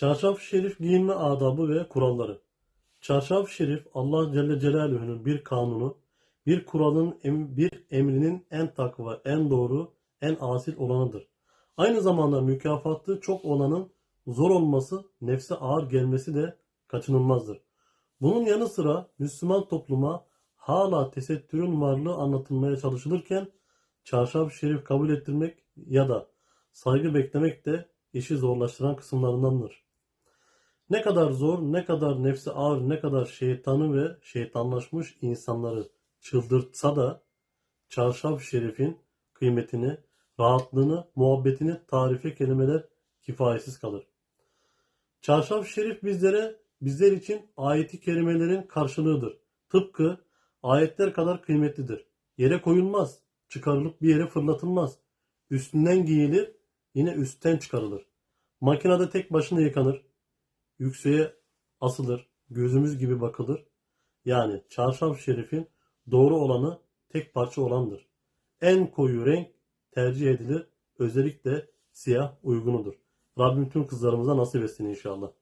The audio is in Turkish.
Çarşaf şerif giyinme adabı ve kuralları. Çarşaf şerif Allah Celle Celaluhu'nun bir kanunu, bir kuralın, bir emrinin en takva, en doğru, en asil olanıdır. Aynı zamanda mükafatı çok olanın zor olması, nefse ağır gelmesi de kaçınılmazdır. Bunun yanı sıra Müslüman topluma hala tesettürün varlığı anlatılmaya çalışılırken çarşaf şerif kabul ettirmek ya da saygı beklemek de işi zorlaştıran kısımlarındandır. Ne kadar zor, ne kadar nefsi ağır, ne kadar şeytanı ve şeytanlaşmış insanları çıldırtsa da çarşaf şerifin kıymetini, rahatlığını, muhabbetini tarife kelimeler kifayetsiz kalır. Çarşaf şerif bizlere, bizler için ayeti kerimelerin karşılığıdır. Tıpkı ayetler kadar kıymetlidir. Yere koyulmaz, çıkarılıp bir yere fırlatılmaz. Üstünden giyilir, yine üstten çıkarılır. Makinede tek başına yıkanır, yükseğe asılır, gözümüz gibi bakılır. Yani çarşaf şerifin doğru olanı tek parça olandır. En koyu renk tercih edilir. Özellikle siyah uygunudur. Rabbim tüm kızlarımıza nasip etsin inşallah.